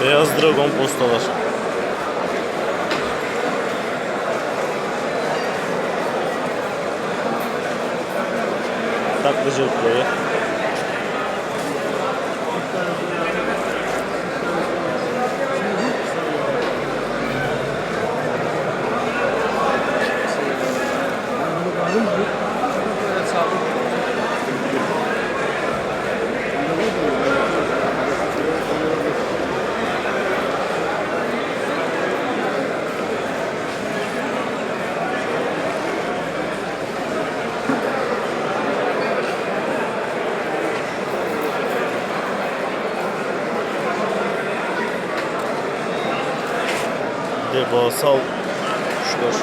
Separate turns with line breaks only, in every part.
Beyaz Dragon postalar. tatlıcılıkları Devasal kuşlar.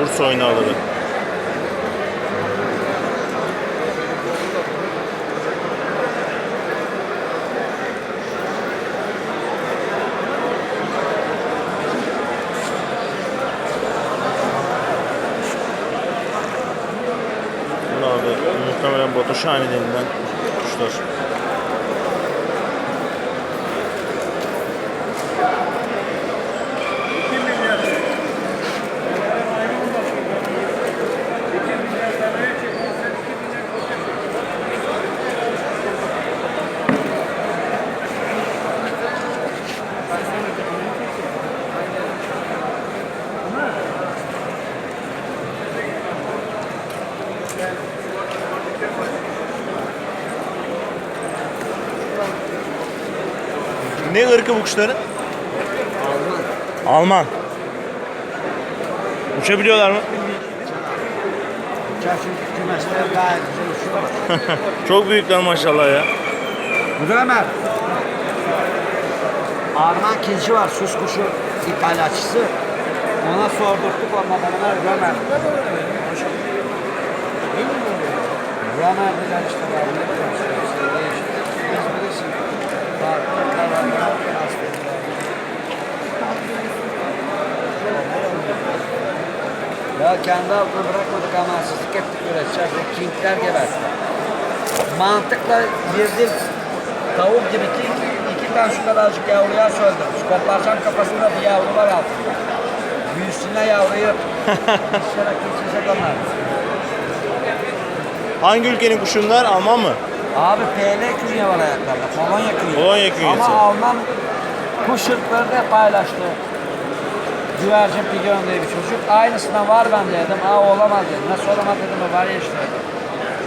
Bursa oynaları. Bunlar da muhtemelen Batu Şahin elinden kuşlar. Ne ırkı bu kuşların? Alman. Alman. Uçabiliyorlar mı?
Çarşı kümesler gayet güzel uçuyorlar.
Çok büyükler maşallah ya.
Bu da Ömer. Arman kilci var, sus kuşu ithalatçısı. Ona sordurttuk ondan Ömer Römer. Römer dediler işte var. Ne diyorsun işte. Biz bilirsin. Ya kendi altına bırakmadık amansızlık ettik üreteceğiz ve kingler gebertti. Mantıkla dil tavuk gibi king iki tane şu kadarcık yavruya söldürmüş. Koparsan kafasında bir yavru var altında. Büyüsünler yavruyu dışarı geçecek onlar.
Hangi ülkenin kuşunlar? Alman mı?
Abi PL künye var ayaklarda. Polonya künyesi.
Polonya künyesi.
Ama Alman kuş ırkları da paylaştı. Güvercin Pigeon diye bir çocuk. Aynısından var ben dedim. Aa olamaz dedim. Nasıl olamaz dedim. O var ya işte.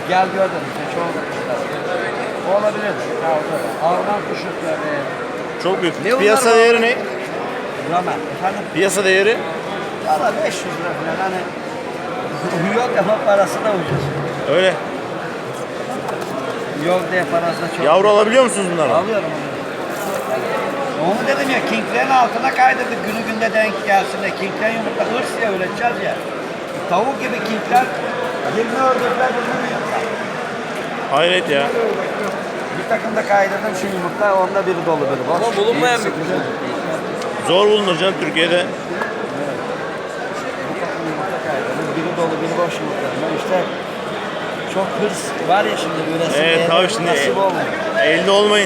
Gel gör dedim. Çoğu kuşlar. Olabilir. Da. Alman kuş ırkları.
Çok büyük.
Ne
Piyasa değeri ne?
Ramen. Efendim?
Piyasa değeri?
Valla 500 lira falan. Hani yok ama parası da ucuz.
Öyle.
Yok diye parası da çok.
Yavru alabiliyor musunuz bunlardan?
Alıyorum onu. Onu dedim ya King'lerin altına kaydırdık günü günde denk gelsin de King'lerin yumurta hırs ya üreteceğiz ya. Tavuk gibi King'ler 20 ördükler bunu yumurta.
Hayret ya.
Bir takım da kaydırdım şu yumurta onda biri dolu biri boş.
Ama bulunmayan bir
yok.
Zor bulunur canım Türkiye'de.
Bir takım yumurta kaydırdım biri dolu biri boş yumurta. İşte çok hırs var ya şimdi üresin
Evet tabii şimdi
nasip olmuyor.
elde olmayın.